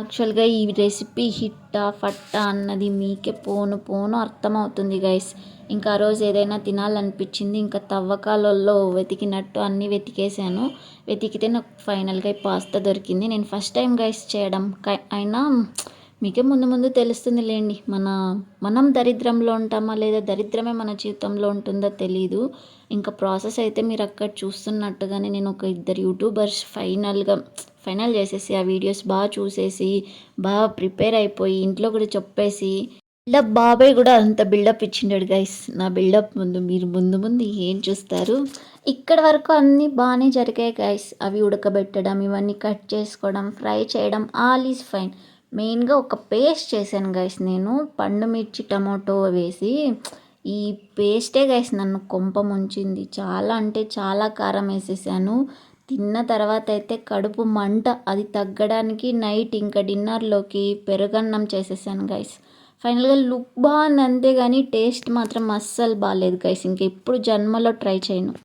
యాక్చువల్గా ఈ రెసిపీ హిట్టా ఫట్టా అన్నది మీకే పోను పోను అర్థమవుతుంది గైస్ ఇంకా ఆ రోజు ఏదైనా తినాలనిపించింది ఇంకా తవ్వకాలలో వెతికినట్టు అన్నీ వెతికేసాను వెతికితే నాకు ఫైనల్గా ఈ పాస్తా దొరికింది. నేను ఫస్ట్ టైం గైస్ చేయడం. అయినా మీకే ముందు ముందు తెలుస్తుంది లేండి. మన మనం దరిద్రంలో ఉంటామా లేదా దరిద్రమే మన జీవితంలో ఉంటుందో తెలీదు. ఇంకా ప్రాసెస్ అయితే మీరు అక్కడ చూస్తున్నట్టుగానే నేను ఒక ఇద్దరు యూట్యూబర్స్ ఫైనల్గా ఫైనల్ చేసేసి ఆ వీడియోస్ బాగా చూసేసి బాగా ప్రిపేర్ అయిపోయి ఇంట్లో కూడా చెప్పేసి బిల్డప్ బాబాయ్ కూడా అంత బిల్డప్ ఇచ్చిండాడు గైస్ నా బిల్డప్ ముందు మీరు ముందు ముందు ఏం చూస్తారు? ఇక్కడ వరకు అన్నీ బాగానే జరిగాయి గైస్ అవి ఉడకబెట్టడం ఇవన్నీ కట్ చేసుకోవడం ఫ్రై చేయడం ఆల్ ఈజ్ ఫైన్ మెయిన్గా ఒక పేస్ట్ చేశాను గైస్ నేను. పండు మిర్చి టమాటో వేసి ఈ పేస్టే గైస్ నన్ను కొంప ముంచింది. చాలా అంటే చాలా కారం వేసేసాను. తిన్న తర్వాత అయితే కడుపు మంట అది తగ్గడానికి నైట్ ఇంకా డిన్నర్లోకి పెరుగన్నం చేసేసాను గైస్ ఫైనల్గా లుక్ బాగుంది అంతే కానీ టేస్ట్ మాత్రం అస్సలు బాగాలేదు గైస్ ఇంక ఎప్పుడు జన్మలో ట్రై చేయను.